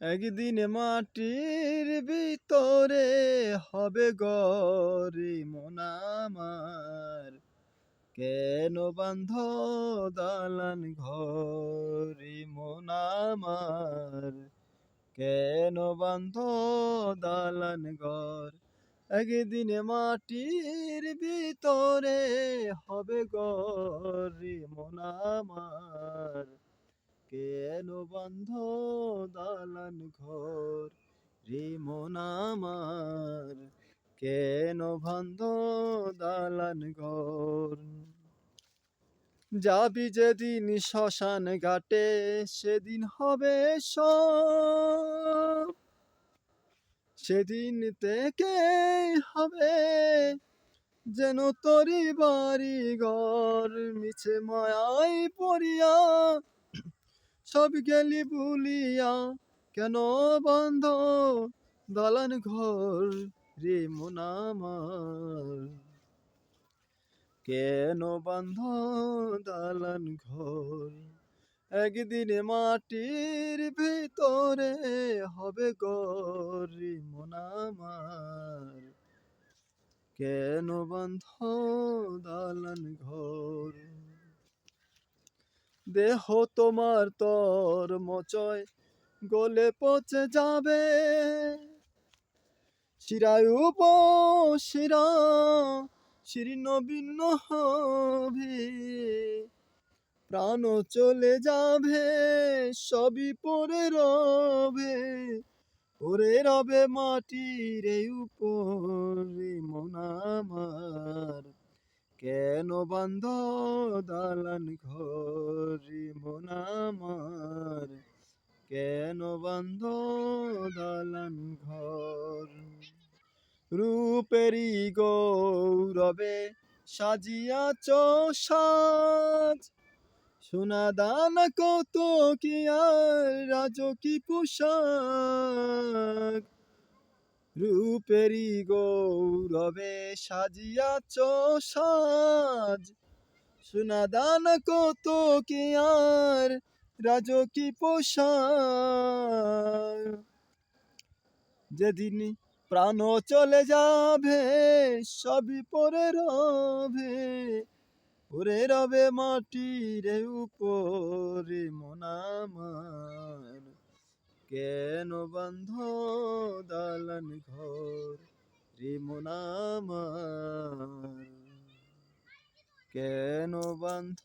একদিন মাটির ভিতরে হবে গরি মোনামার কেন বান্ধ দালান ঘরি মোনামার কেন বান্ধ দালান ঘর একদিন মাটির ভিতরে হবে গরি মোনামার কেন বন্ধ দালান ঘর? রে কেন বন্ধ দালান ঘর? যাবি যেদিন শ্মশান ঘাটে, সেদিন হবে সব। সেদিন থেকে হবে যেন তরি বাড়ি ঘর, মিছে মায়াই পড়িয়া সব গেলি ভুলিয়া কেন বন্ধ? দালান ঘর রে মোনামার কেন বন্ধ দালান ঘর? একদিন মাটির ভিতরে হবে গরি মোনামার কেন বন্ধ দালান ঘর? দেহ তোমার তর মচয়, গলে পচে যাবে। শিরায়ু শিরা শীর্ণ ভিন্ন হবে। প্রাণ চলে যাবে, সবই পরে রবে। পরে রবে মাটির উপরে মনামার কেন বান্ধ দালান ঘরি মোনামার কেন বান্ধ দালান ঘর রূপেরি গৌরবে সাজিয়াছ সাজ। সোনা দান কত কি আর রাজকি পোশাক। রূপেরি গৌরবে সাজিয়াছ সাজ। সোনা দান কত কি আর রাজকি পোশাক যেদিন প্রাণ চলে যাবে, সবই পরে রবে। ওরে রবে মাটির উপরে মনামার কেন বন্ধ দালন ঘর? রে মোনামার কেন বন্ধ?